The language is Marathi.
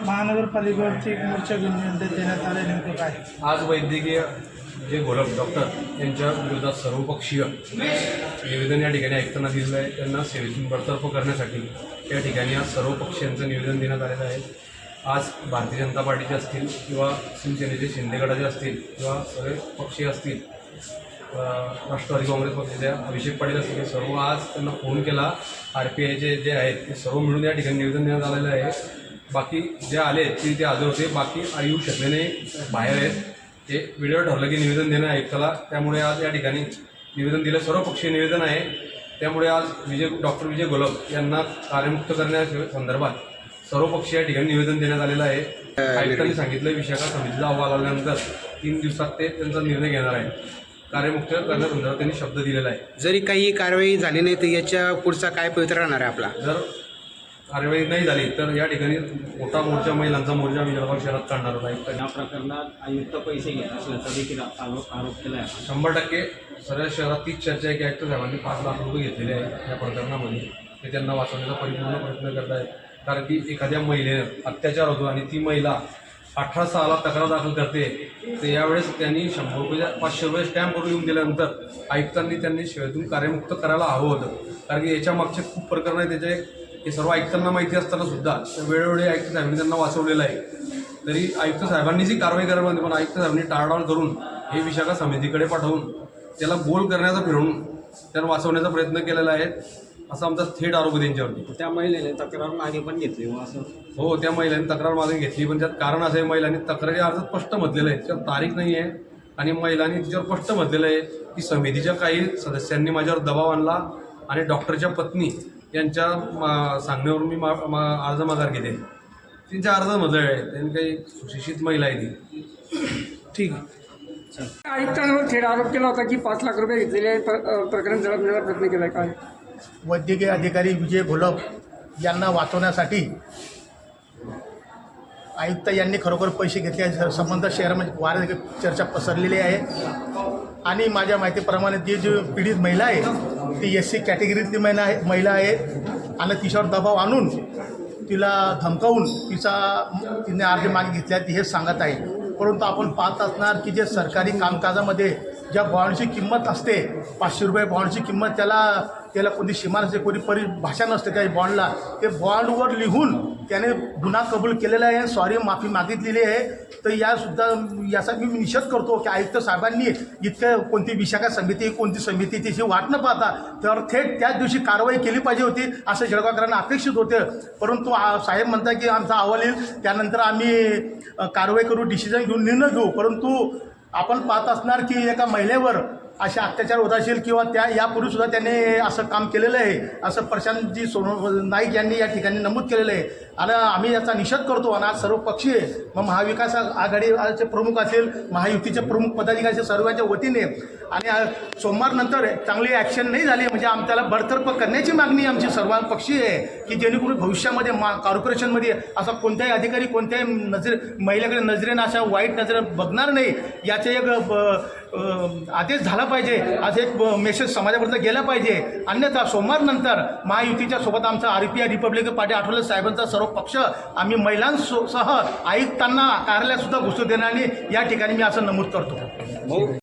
महानगरपालिकेवरती एक मोर्चा घेऊन देण्यात आले नेमकं काय? आज वैद्यकीय जे गोरख डॉक्टर यांच्या विरोधात सर्वपक्षीय निवेदन या ठिकाणी ऐकताना दिलेलं आहे त्यांना सेवेतून बडतर्फ करण्यासाठी या ठिकाणी आज सर्वपक्षीयांचं निवेदन देण्यात आलेलं आहे. आज भारतीय जनता पार्टीचे असतील किंवा शिवसेनेचे शिंदेगडाचे असतील किंवा सगळे पक्षीय असतील राष्ट्रवादी काँग्रेस पक्षाचे अभिषेक पाटील असतील सर्व आज त्यांना फोन केला. आर पी आयचे जे आहेत ते सर्व मिळून या ठिकाणी निवेदन देण्यात आलेलं आहे. बाकी जे आले ते ते हजर होते. बाकी येऊ शकले नाही. बाहेर आहेत. ते वेळेवर ठरलं की निवेदन देणं आयुक्ताला त्यामुळे आज या ठिकाणी निवेदन दिलं. सर्व पक्षीय निवेदन आहे. त्यामुळे आज विजय डॉक्टर विजय गोलक यांना कार्यमुक्त करण्या संदर्भात सर्व पक्षीय या ठिकाणी निवेदन देण्यात आलेलं आहे. आयुक्तांनी सांगितलं विशाखा समितीचा अहवाल आल्यानंतर तीन दिवसात ते त्यांचा निर्णय घेणार आहे कार्यमुक्त करण्यासंदर्भात त्यांनी शब्द दिलेला आहे. जरी काही कारवाई झाली नाही तर याच्या पुढचा काय पवित्र राहणार आहे आपला? जर कार्यवाही नाही झाली तर या ठिकाणी मोठा मोर्चा महिलांचा मोर्चा आम्ही जळगाव शहरात काढणार आहोत आयुक्तांनी या प्रकरणात आयुक्त पैसे घेत असल्याचा देखील आरोप आरोप केला आहे शंभर टक्के सर्व शहरात तीच चर्चा आहे की आयुक्त साहेबांनी पाच लाख रुपये घेतलेले आहेत या प्रकरणामध्ये. ते त्यांना वाचवण्याचा परिपूर्ण प्रयत्न करत आहेत कारण की एखाद्या महिलेनं अत्याचार होतो आणि ती महिला अठरा सहाला तक्रार दाखल करते. तर यावेळेस त्यांनी शंभर रुपये पाचशे रुपये स्टॅम्प करून येऊन दिल्यानंतर आयुक्तांनी त्यांनी शेळेतून कार्यमुक्त करायला हवं होतं. कारण की याच्या मागचे खूप प्रकरण आहे त्याचे हे सर्व आयुक्तांना माहिती असताना सुद्धा वेळोवेळी आयुक्त साहेबांनी त्यांना वाचवलेलं आहे. तरी आयुक्त साहेबांनी जी कारवाई करायला पाहिजे पण आयुक्त साहेबांनी टाळाटाळ करून हे विशाखा समितीकडे पाठवून त्याला गोल करण्याचा फिरवून त्यांना वाचवण्याचा प्रयत्न केलेला आहे. असा आमचा थेट आरोप आहे त्यांच्यावरती. त्या महिलेने तक्रार मागे पण घेतली व असं. हो त्या महिलांनी तक्रार मागे घेतली पण त्यात कारण असं आहे महिलांनी तक्रारी अर्ज स्पष्ट म्हटलेलं आहे त्याच्यावर तारीख नाही आहे आणि महिलांनी तिच्यावर स्पष्ट म्हटलेलं आहे की समितीच्या काही सदस्यांनी माझ्यावर दबाव आणला आणि डॉक्टरच्या पत्नी यांच्या मा- सांगण्यावरून मी मा मा- अर्ज माघार घेते त्यांच्या अर्ज म्हटलं आहे त्यांनी काही सुशिक्षित महिला आहे ती. ठीक आहे. आयुक्तांवर थेट आरोप केला होता की पाच लाख रुपये घेतलेले प्रकरण जळवण्याचा प्रयत्न केला काय? वैद्यकीय अधिकारी विजय घोलप यांना वाचवण्यासाठी आयुक्त यांनी खरोखर पैसे घेतले आहेत. संबंध शहरामध्ये म्हणजे वारे चर्चा पसरलेली आहे. आणि माझ्या माहितीप्रमाणे ती जी पीडित महिला आहे ती एस सी कॅटेगरीतली महिला आहे महिला आहे. आणि तिच्यावर दबाव आणून तिला धमकावून तिचा तिने अर्ज मागे घेतल्या ती हे सांगत आहे. परंतु आपण पाहत असणार की जे सरकारी कामकाजामध्ये ज्या बॉन्डची किंमत असते पाचशे रुपये बॉन्डची किंमत त्याला त्याला कोणती सीमा नसते कोणी परि भाषा नसते त्या बॉन्डला ते बॉन्डवर लिहून त्याने गुन्हा कबूल केलेला आहे सॉरी माफी मागितलेली आहे. तर यासुद्धा याचा मी निषेध करतो की आयुक्त साहेबांनी इतकं कोणती विशाखा समिती कोणती समिती तिची वाट न पाहता तर थेट त्याच दिवशी कारवाई केली पाहिजे होती असं जळगावकरांना अपेक्षित होते. परंतु साहेब म्हणतात की आमचा अहवाल येईल त्यानंतर आम्ही कारवाई करू डिसिजन घेऊन निर्णय घेऊ. परंतु आपण पाहत असणार की एका महिलेवर असे अत्याचार होत असेल किंवा त्या यापूर्वी सुद्धा त्याने असं काम केलेलं आहे. असं प्रशांतजी सोनो नाईक यांनी या ठिकाणी नमूद केलेलं आहे. आणि आम्ही याचा निषेध करतो आणि आज सर्व पक्षीय मग महाविकास आघाडीचे प्रमुख असेल महायुतीचे प्रमुख पदाधिकारी असेल सर्वांच्या वतीने. आणि सोमवारनंतर चांगली ॲक्शन नाही झाली म्हणजे आमच्याला बडतर्फ करण्याची मागणी आमची सर्व पक्षी आहे. की जेणेकरून भविष्यामध्ये मा कॉर्पोरेशनमध्ये असा कोणत्याही अधिकारी कोणत्याही नजरे महिलेकडे नजरेनं अशा वाईट नजरे बघणार नाही. याचे एक ब- आदेश झाला पाहिजे. आज एक मेसेज समाजापर्यंत गेला पाहिजे. अन्यथा सोमवारनंतर महायुतीच्या सोबत आमचा R P I Republican party Athawale साहेबांचा सर्व पक्ष आम्ही महिलांसह आयुक्तांना कार्यालयातसुद्धा घुसू देणार नाही. या ठिकाणी मी असं नमूद करतो.